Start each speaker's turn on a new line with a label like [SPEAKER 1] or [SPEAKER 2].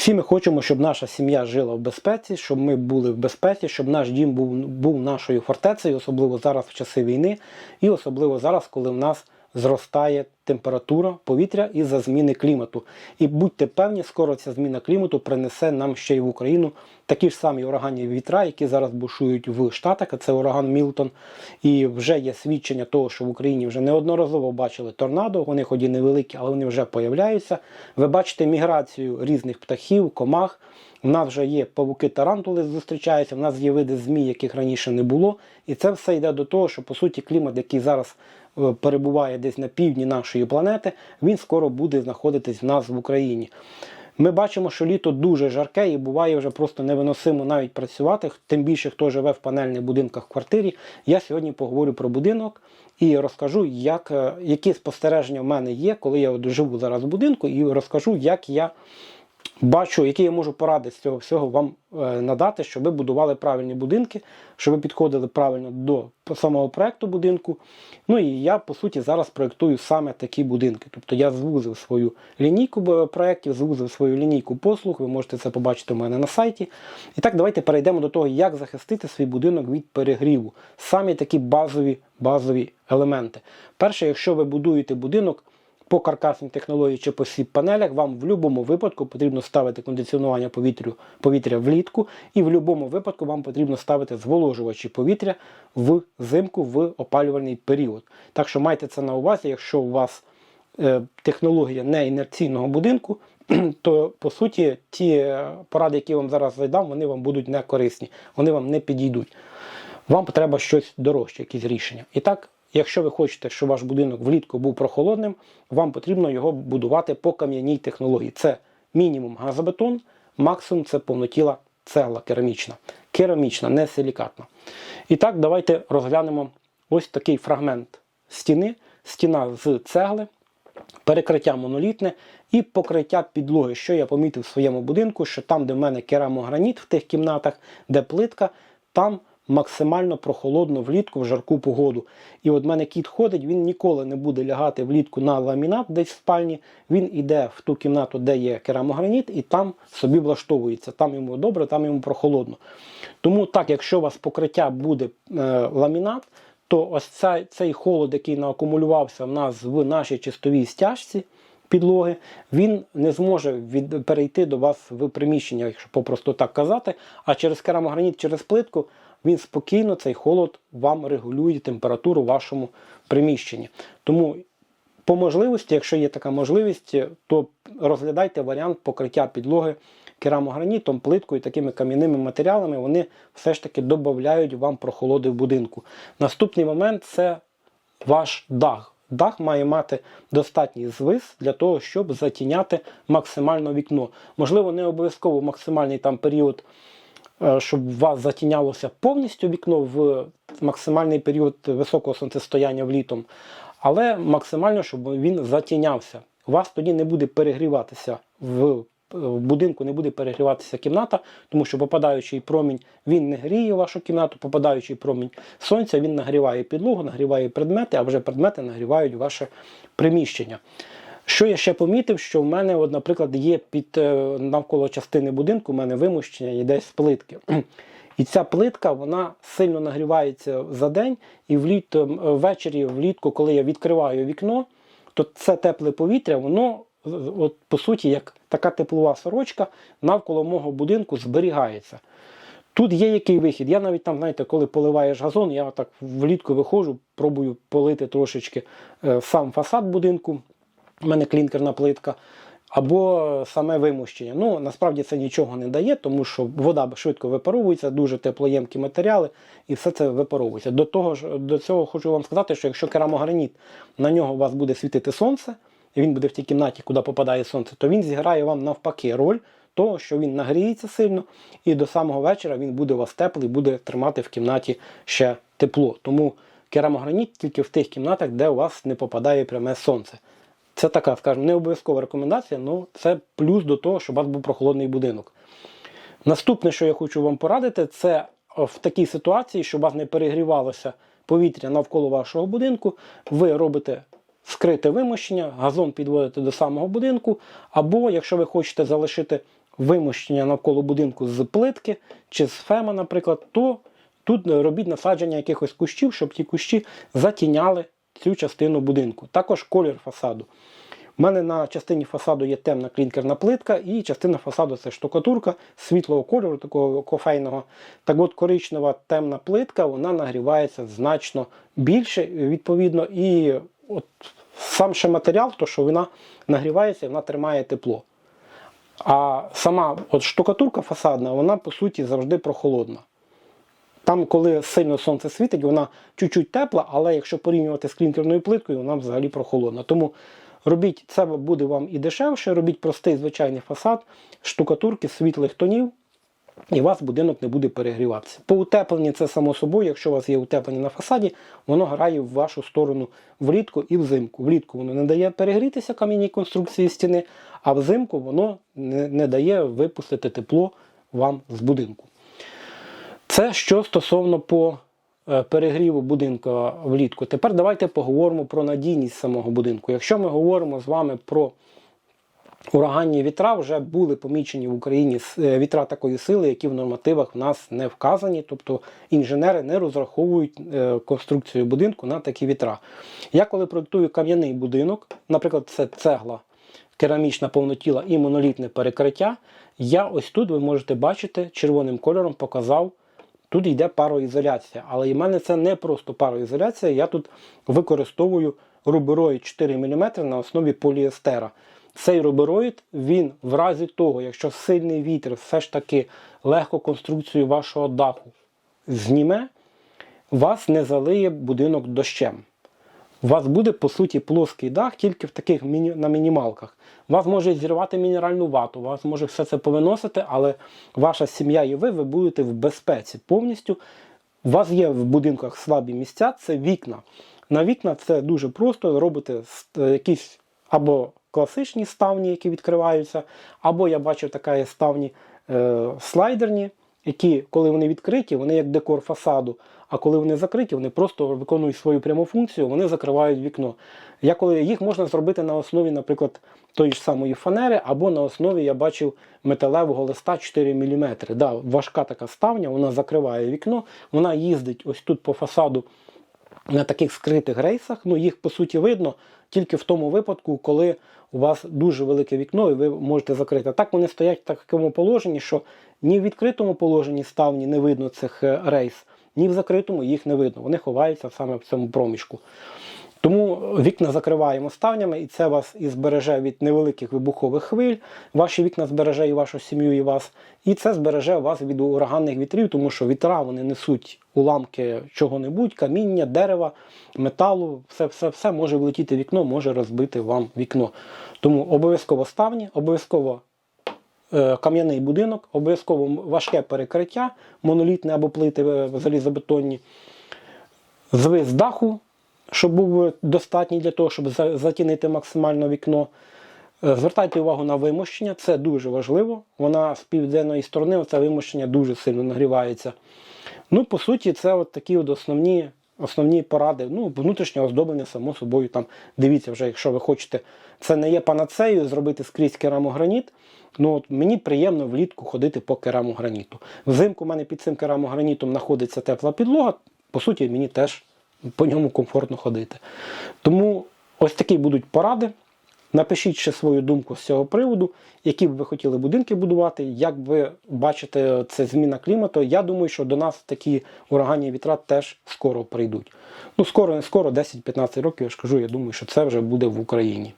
[SPEAKER 1] Всі ми хочемо, щоб наша сім'я жила в безпеці, щоб ми були в безпеці, щоб наш дім був, був нашою фортецею, особливо зараз в часи війни, і особливо зараз, коли в нас зростає температура повітря із-за зміни клімату. І будьте певні, скоро ця зміна клімату принесе нам ще й в Україну такі ж самі ураганні вітра, які зараз бушують в Штатах, а це ураган Мілтон. І вже є свідчення того, що в Україні вже неодноразово бачили торнадо, вони хоч і невеликі, але вони вже появляються. Ви бачите міграцію різних птахів, комах. У нас вже є павуки тарантули зустрічаються, в нас є види змій, яких раніше не було. І це все йде до того, що по суті клімат, який зараз перебуває десь на півдні нашої планети, він скоро буде знаходитись в нас в Україні. Ми бачимо, що літо дуже жарке і буває вже просто невиносимо навіть працювати, тим більше хто живе в панельних будинках в квартирі. Я сьогодні поговорю про будинок і розкажу, як, е, які спостереження в мене є, коли я живу зараз в будинку, і розкажу, як я бачу, які я можу поради з цього всього вам е, надати, щоб ви будували правильні будинки, щоб ви підходили правильно до самого проекту будинку. Ну і я, по суті, зараз проєктую саме такі будинки. Тобто я звузив свою лінійку проєктів, звузив свою лінійку послуг, ви можете це побачити у мене на сайті. І так, давайте перейдемо до того, як захистити свій будинок від перегріву. Самі такі базові, базові елементи. Перше, якщо ви будуєте будинок, по каркасній технології чи по сіп панелях вам в будь-якому випадку потрібно ставити кондиціонування повітря, повітря влітку, і в будь-якому випадку вам потрібно ставити зволожувачі повітря в зимку в опалювальний період. Так що майте це на увазі, якщо у вас е, технологія не інерційного будинку, то по суті ті е, поради, які я вам зараз задам, вони вам будуть не корисні, вони вам не підійдуть. Вам треба щось дорожче, якісь рішення. І так, Якщо ви хочете, щоб ваш будинок влітку був прохолодним, вам потрібно його будувати по кам'яній технології. Це мінімум газобетон, максимум це повнотіла цегла керамічна. Керамічна, не силікатна. І так, давайте розглянемо ось такий фрагмент стіни. Стіна з цегли, перекриття монолітне і покриття підлоги. Що я помітив в своєму будинку, що там, де в мене керамограніт в тих кімнатах, де плитка, там максимально прохолодно влітку в жарку погоду. І от мене кіт ходить, він ніколи не буде лягати влітку на ламінат десь в спальні. Він йде в ту кімнату, де є керамограніт, і там собі влаштовується. Там йому добре, там йому прохолодно. Тому так, якщо у вас покриття буде е, ламінат, то ось цей, цей холод, який наакумулювався в нас в нашій чистовій стяжці підлоги, він не зможе від, перейти до вас в приміщення, якщо попросту так казати. А через керамограніт, через плитку він спокійно цей холод вам регулює температуру в вашому приміщенні. Тому, по можливості, якщо є така можливість, то розглядайте варіант покриття підлоги керамогранітом, плиткою, такими кам'яними матеріалами, вони все ж таки додають вам прохолоди в будинку. Наступний момент це ваш дах. Дах має мати достатній звис для того, щоб затіняти максимально вікно. Можливо, не обов'язково максимальний там період щоб у вас затінялося повністю вікно в максимальний період високого сонцестояння влітом, але максимально, щоб він затінявся. У вас тоді не буде перегріватися в в будинку не буде перегріватися кімната, тому що попадаючий промінь він не гріє вашу кімнату, попадаючий промінь сонця, він нагріває підлогу, нагріває предмети, а вже предмети нагрівають ваше приміщення. Що я ще помітив, що в мене, от, наприклад, є під е, навколо частини будинку, у мене вимущення і десь плитки. І ця плитка вона сильно нагрівається за день, і вліт, е, ввечері, влітку, коли я відкриваю вікно, то це тепле повітря, воно от, по суті, як така теплова сорочка навколо мого будинку зберігається. Тут є який вихід. Я навіть там, знаєте, коли поливаєш газон, я так влітку виходжу, пробую полити трошечки е, сам фасад будинку у мене клінкерна плитка, або саме вимущення. Ну, насправді це нічого не дає, тому що вода швидко випаровується, дуже теплоємкі матеріали, і все це випаровується. До того ж, до цього хочу вам сказати, що якщо керамограніт на нього у вас буде світити сонце, і він буде в тій кімнаті, куди попадає сонце, то він зіграє вам навпаки роль. Того, що він нагріється сильно, і до самого вечора він буде у вас теплий, буде тримати в кімнаті ще тепло. Тому керамограніт тільки в тих кімнатах, де у вас не попадає пряме сонце. Це така, скажімо, не обов'язкова рекомендація, але це плюс до того, щоб у вас був прохолодний будинок. Наступне, що я хочу вам порадити, це в такій ситуації, щоб у вас не перегрівалося повітря навколо вашого будинку, ви робите скрите вимощення, газон підводите до самого будинку, або, якщо ви хочете залишити вимощення навколо будинку з плитки чи з фема, наприклад, то тут робіть насадження якихось кущів, щоб ті кущі затіняли цю частину будинку. Також колір фасаду. У мене на частині фасаду є темна клінкерна плитка, і частина фасаду це штукатурка світлого кольору, такого кофейного. Так от коричнева темна плитка вона нагрівається значно більше, відповідно, і от сам ще матеріал, то що вона нагрівається, вона тримає тепло. А сама от штукатурка фасадна, вона по суті завжди прохолодна. Там, коли сильно сонце світить, вона чуть-чуть тепла, але якщо порівнювати з клінкерною плиткою, вона взагалі прохолодна. Тому робіть це буде вам і дешевше, робіть простий звичайний фасад, штукатурки світлих тонів, і у вас будинок не буде перегріватися. По утепленні це само собою, якщо у вас є утеплення на фасаді, воно грає в вашу сторону влітку і взимку. Влітку воно не дає перегрітися кам'яній конструкції стіни, а взимку воно не, дає випустити тепло вам з будинку. Це що стосовно по е, перегріву будинку влітку. Тепер давайте поговоримо про надійність самого будинку. Якщо ми говоримо з вами про ураганні вітра, вже були помічені в Україні е, вітра такої сили, які в нормативах в нас не вказані. Тобто інженери не розраховують е, конструкцію будинку на такі вітра. Я коли проєктую кам'яний будинок, наприклад, це цегла керамічна повнотіла і монолітне перекриття. Я ось тут ви можете бачити червоним кольором показав. Тут йде пароізоляція, але і в мене це не просто пароізоляція. Я тут використовую рубероїд 4 мм на основі поліестера. Цей рубероїд, він в разі того, якщо сильний вітер все ж таки легко конструкцію вашого даху зніме, вас не залиє будинок дощем. У вас буде по суті плоский дах тільки в таких міні... на мінімалках. Вас може зірвати мінеральну вату, вас може все це повиносити, але ваша сім'я і ви, ви будете в безпеці повністю. У вас є в будинках слабі місця, це вікна. На вікна це дуже просто. Робите е, якісь або класичні ставні, які відкриваються, або я бачив така є ставні е, слайдерні, які, коли вони відкриті, вони як декор фасаду. А коли вони закриті, вони просто виконують свою пряму функцію, вони закривають вікно. Я коли їх можна зробити на основі, наприклад, тої ж самої фанери, або на основі я бачив металевого листа 4 мм. Да, важка така ставня, вона закриває вікно, вона їздить ось тут по фасаду на таких скритих рейсах. Ну, їх по суті видно тільки в тому випадку, коли у вас дуже велике вікно і ви можете закрити. А так вони стоять в такому положенні, що ні в відкритому положенні ставні не видно цих е, рейс, ні в закритому їх не видно. Вони ховаються саме в цьому проміжку. Тому вікна закриваємо ставнями, і це вас і збереже від невеликих вибухових хвиль. Ваші вікна збереже і вашу сім'ю, і вас. І це збереже вас від ураганних вітрів, тому що вітра вони несуть уламки чого-небудь, каміння, дерева, металу. Все, все, все може влетіти в вікно, може розбити вам вікно. Тому обов'язково ставні, обов'язково кам'яний будинок, обов'язково важке перекриття, монолітне або плити е, залізобетонні, звис даху, щоб був достатній для того, щоб затінити максимально вікно. Е, Звертайте увагу на вимощення, це дуже важливо. Вона з південної сторони, це вимощення дуже сильно нагрівається. Ну, по суті, це от такі от основні, основні поради. Ну, внутрішнього оздоблення, само собою, там дивіться, вже, якщо ви хочете, це не є панацею зробити скрізь керамограніт. Ну, от мені приємно влітку ходити по керамограніту. Взимку в мене під цим керамогранітом знаходиться тепла підлога. По суті, мені теж по ньому комфортно ходити. Тому ось такі будуть поради. Напишіть ще свою думку з цього приводу, які б ви хотіли будинки будувати, як ви бачите це зміна клімату. Я думаю, що до нас такі ураганні вітра теж скоро прийдуть. Ну, скоро, не скоро, 10-15 років, я ж кажу, я думаю, що це вже буде в Україні.